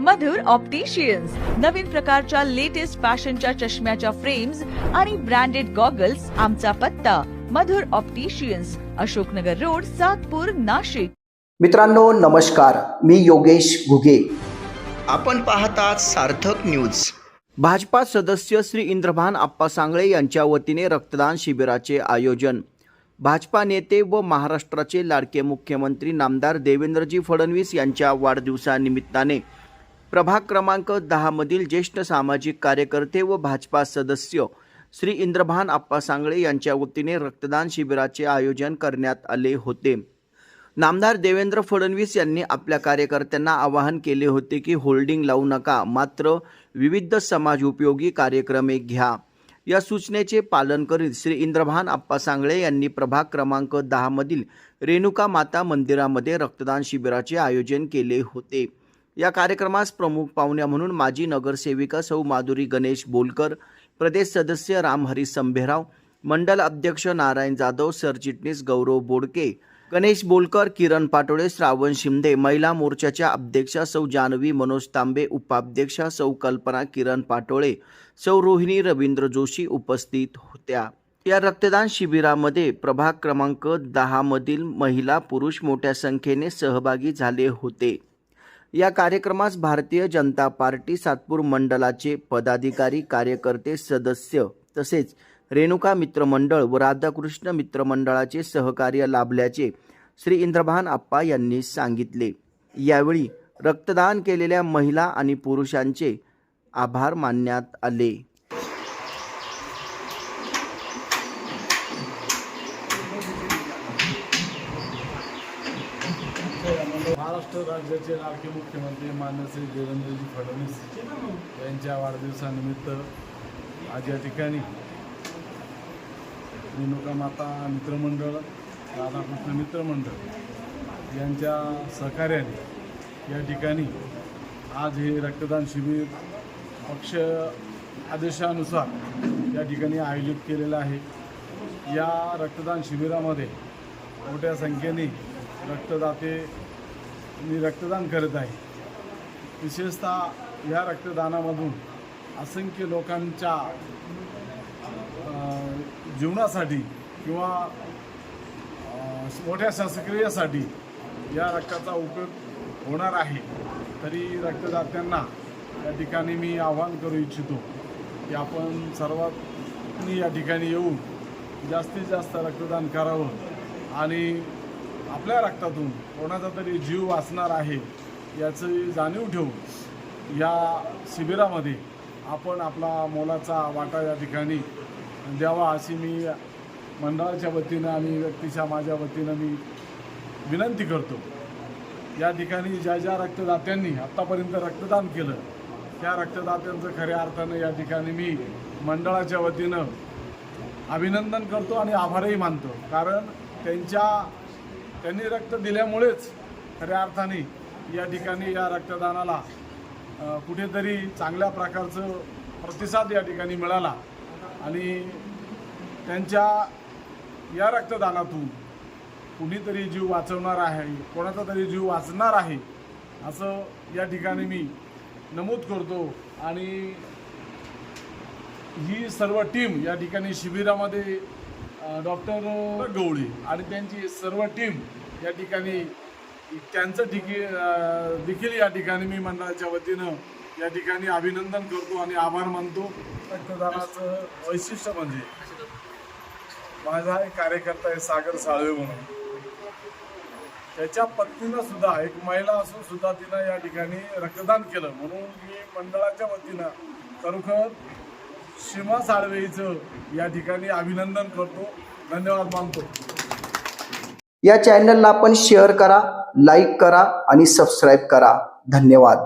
मधुर opticians नवीन प्रकारच्या latest फॅशनच्या चष्म्याच्या फ्रेम्स आणि ब्रँडेड गॉगल्स आमचा पत्ता. Madhur opticians Ashoknagar road Satpur Nashik. मित्रांनो नमस्कार. मी योगेश घुगे. आपण पाहतात सार्थक न्यूज भाजपा सदस्य श्री इंद्रभान आप्पा सांगळे यांच्या वतीने रक्तदान शिबिराचे आयोजन. भाजपा नेते व महाराष्ट्राचे लाडके मुख्यमंत्री नामदार देवेंद्रजी फडणवीस यांच्या वाढदिवसानिमित्ताने प्रभाग क्रमांक दहामधील ज्येष्ठ सामाजिक कार्यकर्ते व भाजपा सदस्य श्री इंद्रभान आप्पा सांगळे यांच्या वतीने रक्तदान शिबिराचे आयोजन करण्यात आले होते. नामदार देवेंद्र फडणवीस यांनी आपल्या कार्यकर्त्यांना आवाहन केले होते की होल्डिंग लावू नका मात्र विविध समाज उपयोगी कार्यक्रमे घ्या. या सूचनेचे पालन करीत श्री इंद्रभान आप्पा सांगळे यांनी प्रभाग क्रमांक दहामधील रेणुका माता मंदिरामध्ये रक्तदान शिबिराचे आयोजन केले होते. या कार्यक्रमास प्रमुख पाहुण्या म्हणून माजी नगरसेविका सौ माधुरी गणेश बोलकर प्रदेश सदस्य रामहरी संभेराव मंडल अध्यक्ष नारायण जाधव सरचिटणीस गौरव बोडके गणेश बोलकर किरण पाटोळे श्रावण शिंदे महिला मोर्चाच्या अध्यक्षा सौ जानवी मनोज तांबे उपाध्यक्षा सौ कल्पना किरण पाटोळे सौ रोहिणी रवींद्र जोशी उपस्थित होत्या. या रक्तदान शिबिरामध्ये प्रभाग क्रमांक दहामधील महिला पुरुष मोठ्या संख्येने सहभागी झाले होते. या कार्यक्रमास भारतीय जनता पार्टी सातपूर मंडलाचे पदाधिकारी कार्यकर्ते सदस्य तसेच रेणुका मित्रमंडळ व राधाकृष्ण मित्रमंडळाचे सहकार्य लाभल्याचे श्री इंद्रभान आप्पा यांनी सांगितले. यावेळी रक्तदान केलेल्या महिला आणि पुरुषांचे आभार मानण्यात आले. महाराष्ट्र राज्याचे लाडके मुख्यमंत्री माननीय देवेंद्रजी फडणवीस यांच्या वाढदिवसानिमित्त आज या ठिकाणी रेणुका माता मित्रमंडळ राधाकृष्ण मित्रमंडळ यांच्या सहकार्याने या ठिकाणी आज हे रक्तदान शिबिर पक्ष आदेशानुसार या ठिकाणी आयोजित केलेलं आहे. या रक्तदान शिबिरामध्ये मोठ्या संख्येने रक्तदाते मी रक्तदान करत आहे. विशेषतः या रक्तदानामधून असंख्य लोकांच्या जीवनासाठी किंवा मोठ्या शस्त्रक्रियेसाठी या रक्ताचा उपयोग होणार आहे. तरी रक्तदात्यांना या ठिकाणी मी आवाहन करू इच्छितो की आपण सर्वांनी या ठिकाणी येऊन जास्तीत जास्त रक्तदान करावं आणि आपल्या रक्तातून कोणाचा तरी जीव वाचणार आहे याची जाणीव ठेवून या शिबिरामध्ये आपण आपला मोलाचा वाटा या ठिकाणी द्यावा अशी मी मंडळाच्या वतीनं आणि व्यक्तीच्या माझ्या वतीनं मी विनंती करतो. या ठिकाणी ज्या ज्या रक्तदात्यांनी आत्तापर्यंत रक्तदान केलं त्या रक्तदात्यांचं खऱ्या अर्थानं या ठिकाणी मी मंडळाच्या वतीनं अभिनंदन करतो आणि आभारही मानतो. कारण त्यांच्या त्यांनी रक्त दिल्यामुळेच खऱ्या अर्थाने या ठिकाणी या रक्तदानाला कुठेतरी चांगल्या प्रकारचं प्रतिसाद या ठिकाणी मिळाला. आणि त्यांच्या या रक्तदानातून कुणीतरी जीव वाचवणार आहे कोणाचा तरी जीव वाचणार आहे असं या ठिकाणी मी नमूद करतो. आणि ही सर्व टीम या ठिकाणी शिबिरामध्ये डॉक्टर गवळी. आणि त्यांची सर्व टीम या ठिकाणी त्यांचं ठिकी देखील या ठिकाणी मी मंडळाच्या वतीनं या ठिकाणी अभिनंदन करतो आणि आभार मानतो. रक्तदानाचं वैशिष्ट्य म्हणजे माझा एक कार्यकर्ता आहे सागर साळवे म्हणून. त्याच्या पत्नीनं सुद्धा एक महिला असून सुद्धा तिनं या ठिकाणी रक्तदान केलं. म्हणून मी मंडळाच्या वतीनं खरोखर सीमा साळवेचं या ठिकाणी अभिनंदन करतो. धन्यवाद मानतो. या चॅनलला आपण शेअर करा लाईक करा आणि सबस्क्राईब करा. धन्यवाद.